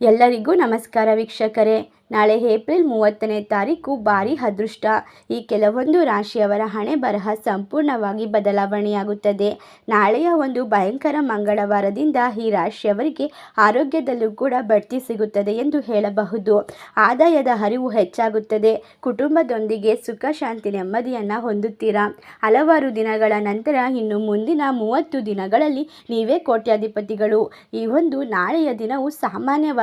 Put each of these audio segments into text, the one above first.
ಎಲ್ಲರಿಗೂ ನಮಸ್ಕಾರ ವೀಕ್ಷಕರೇ. ನಾಳೆ ಏಪ್ರಿಲ್ ಮೂವತ್ತನೇ ತಾರೀಕು ಭಾರಿ ಅದೃಷ್ಟ. ಈ ಕೆಲವೊಂದು ರಾಶಿಯವರ ಹಣೆ ಬರಹ ಸಂಪೂರ್ಣವಾಗಿ ಬದಲಾವಣೆಯಾಗುತ್ತದೆ. ನಾಳೆಯ ಒಂದು ಭಯಂಕರ ಮಂಗಳವಾರದಿಂದ ಈ ರಾಶಿಯವರಿಗೆ ಆರೋಗ್ಯದಲ್ಲೂ ಕೂಡ ಬಡ್ತಿ ಸಿಗುತ್ತದೆ ಎಂದು ಹೇಳಬಹುದು. ಆದಾಯದ ಹರಿವು ಹೆಚ್ಚಾಗುತ್ತದೆ. ಕುಟುಂಬದೊಂದಿಗೆ ಸುಖ, ಶಾಂತಿ, ನೆಮ್ಮದಿಯನ್ನು ಹೊಂದುತ್ತೀರಾ? ಹಲವಾರು ದಿನಗಳ ನಂತರ ಇನ್ನು ಮುಂದಿನ ಮೂವತ್ತು ದಿನಗಳಲ್ಲಿ ನೀವೇ ಕೋಟ್ಯಾಧಿಪತಿಗಳು. ಈ ಒಂದು ನಾಳೆಯ ದಿನವು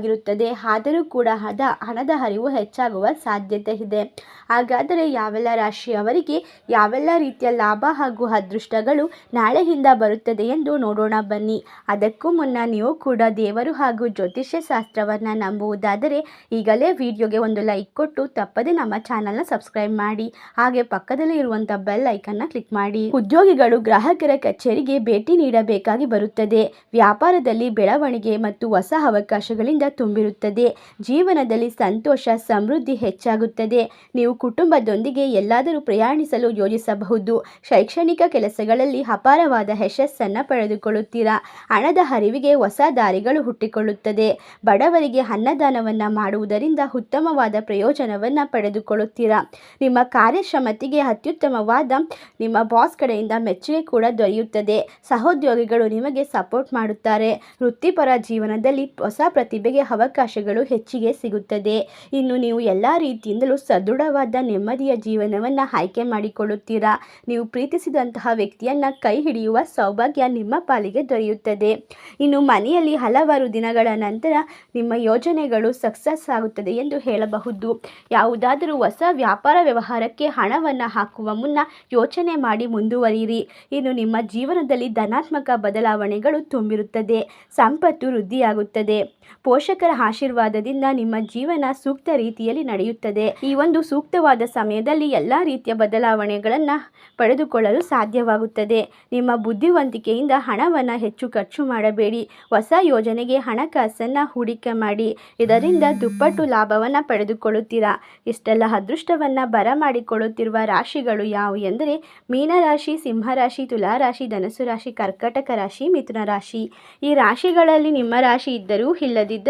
ಸಾಮಾನ್ಯವಾಗಿರುತ್ತದೆ ಆದರೂ ಕೂಡ ಹದ, ಹಣದ ಹರಿವು ಹೆಚ್ಚಾಗುವ ಸಾಧ್ಯತೆ ಇದೆ. ಹಾಗಾದರೆ ಯಾವೆಲ್ಲ ರಾಶಿಯವರಿಗೆ ಯಾವೆಲ್ಲ ರೀತಿಯ ಲಾಭ ಹಾಗೂ ಅದೃಷ್ಟಗಳು ನಾಳೆಯಿಂದ ಬರುತ್ತದೆ ಎಂದು ನೋಡೋಣ ಬನ್ನಿ. ಅದಕ್ಕೂ ಮುನ್ನ ನೀವು ಕೂಡ ದೇವರು ಹಾಗೂ ಜ್ಯೋತಿಷ್ಯ ಶಾಸ್ತ್ರವನ್ನು ನಂಬುವುದಾದರೆ ಈಗಲೇ ವಿಡಿಯೋಗೆ ಒಂದು ಲೈಕ್ ಕೊಟ್ಟು ತಪ್ಪದೆ ನಮ್ಮ ಚಾನಲ್ನ ಸಬ್ಸ್ಕ್ರೈಬ್ ಮಾಡಿ. ಹಾಗೆ ಪಕ್ಕದಲ್ಲಿ ಇರುವಂಥ ಬೆಲ್ ಐಕನ್ನ ಕ್ಲಿಕ್ ಮಾಡಿ. ಉದ್ಯೋಗಿಗಳು ಗ್ರಾಹಕರ ಕಚೇರಿಗೆ ಭೇಟಿ ನೀಡಬೇಕಾಗಿ ಬರುತ್ತದೆ. ವ್ಯಾಪಾರದಲ್ಲಿ ಬೆಳವಣಿಗೆ ಮತ್ತು ಹೊಸ ಅವಕಾಶಗಳಿಂದ ತುಂಬಿರುತ್ತದೆ. ಜೀವನದಲ್ಲಿ ಸಂತೋಷ, ಸಮೃದ್ಧಿ ಹೆಚ್ಚಾಗುತ್ತದೆ. ನೀವು ಕುಟುಂಬದೊಂದಿಗೆ ಎಲ್ಲಾದರೂ ಪ್ರಯಾಣಿಸಲು ಯೋಜಿಸಬಹುದು. ಶೈಕ್ಷಣಿಕ ಕೆಲಸಗಳಲ್ಲಿ ಅಪಾರವಾದ ಯಶಸ್ಸನ್ನು ಪಡೆದುಕೊಳ್ಳುತ್ತೀರಾ? ಹಣದ ಹರಿವಿಗೆ ಹೊಸ ದಾರಿಗಳು ಹುಟ್ಟಿಕೊಳ್ಳುತ್ತದೆ. ಬಡವರಿಗೆ ಅನ್ನದಾನವನ್ನು ಮಾಡುವುದರಿಂದ ಉತ್ತಮವಾದ ಪ್ರಯೋಜನವನ್ನು ಪಡೆದುಕೊಳ್ಳುತ್ತೀರಾ? ನಿಮ್ಮ ಕಾರ್ಯಕ್ಷಮತೆಗೆ ಅತ್ಯುತ್ತಮವಾದ ನಿಮ್ಮ ಬಾಸ್ ಕಡೆಯಿಂದ ಮೆಚ್ಚುಗೆ ಕೂಡ ದೊರೆಯುತ್ತದೆ. ಸಹೋದ್ಯೋಗಿಗಳು ನಿಮಗೆ ಸಪೋರ್ಟ್ ಮಾಡುತ್ತಾರೆ. ವೃತ್ತಿಪರ ಜೀವನದಲ್ಲಿ ಹೊಸ ಪ್ರತಿಭೆಗೆ ಅವಕಾಶಗಳು ಹೆಚ್ಚಿಗೆ ಸಿಗುತ್ತದೆ. ಇನ್ನು ನೀವು ಎಲ್ಲ ರೀತಿಯಿಂದಲೂ ಸದೃಢವಾದ ನೆಮ್ಮದಿಯ ಜೀವನವನ್ನು ಆಯ್ಕೆ ಮಾಡಿಕೊಳ್ಳುತ್ತೀರಾ? ನೀವು ಪ್ರೀತಿಸಿದಂತಹ ವ್ಯಕ್ತಿಯನ್ನು ಕೈ ಹಿಡಿಯುವ ಸೌಭಾಗ್ಯ ನಿಮ್ಮ ಪಾಲಿಗೆ ದೊರೆಯುತ್ತದೆ. ಇನ್ನು ಮನೆಯಲ್ಲಿ ಹಲವಾರು ದಿನಗಳ ನಂತರ ನಿಮ್ಮ ಯೋಜನೆಗಳು ಸಕ್ಸಸ್ ಆಗುತ್ತದೆ ಎಂದು ಹೇಳಬಹುದು. ಯಾವುದಾದರೂ ಹೊಸ ವ್ಯಾಪಾರ ವ್ಯವಹಾರಕ್ಕೆ ಹಣವನ್ನು ಹಾಕುವ ಮುನ್ನ ಯೋಚನೆ ಮಾಡಿ ಮುಂದುವರಿಯಿರಿ. ಇನ್ನು ನಿಮ್ಮ ಜೀವನದಲ್ಲಿ ಧನಾತ್ಮಕ ಬದಲಾವಣೆಗಳು ತುಂಬಿರುತ್ತದೆ. ಸಂಪತ್ತು ವೃದ್ಧಿಯಾಗುತ್ತದೆ. ಪೋಷಕರ ಆಶೀರ್ವಾದದಿಂದ ನಿಮ್ಮ ಜೀವನ ಸೂಕ್ತ ರೀತಿಯಲ್ಲಿ ನಡೆಯುತ್ತದೆ. ಈ ಒಂದು ಸೂಕ್ತವಾದ ಸಮಯದಲ್ಲಿ ಎಲ್ಲ ರೀತಿಯ ಬದಲಾವಣೆಗಳನ್ನು ಪಡೆದುಕೊಳ್ಳಲು ಸಾಧ್ಯವಾಗುತ್ತದೆ. ನಿಮ್ಮ ಬುದ್ಧಿವಂತಿಕೆಯಿಂದ ಹಣವನ್ನು ಹೆಚ್ಚು ಖರ್ಚು ಮಾಡಬೇಡಿ. ಹೊಸ ಯೋಜನೆಗೆ ಹಣಕಾಸನ್ನು ಹೂಡಿಕೆ ಮಾಡಿ. ಇದರಿಂದ ದುಪ್ಪಟ್ಟು ಲಾಭವನ್ನು ಪಡೆದುಕೊಳ್ಳುತ್ತೀರಾ? ಇಷ್ಟೆಲ್ಲ ಅದೃಷ್ಟವನ್ನು ಬರಮಾಡಿಕೊಳ್ಳುತ್ತಿರುವ ರಾಶಿಗಳು ಯಾವುವು ಎಂದರೆ ಮೀನರಾಶಿ ಸಿಂಹರಾಶಿ ತುಲಾರಾಶಿ ಧನಸು ರಾಶಿ, ಕರ್ಕಟಕ ರಾಶಿ, ಮಿಥುನ ರಾಶಿ. ಈ ರಾಶಿಗಳಲ್ಲಿ ನಿಮ್ಮ ರಾಶಿ ಇದ್ದರೂ ಇಲ್ಲದಿದ್ದರೂ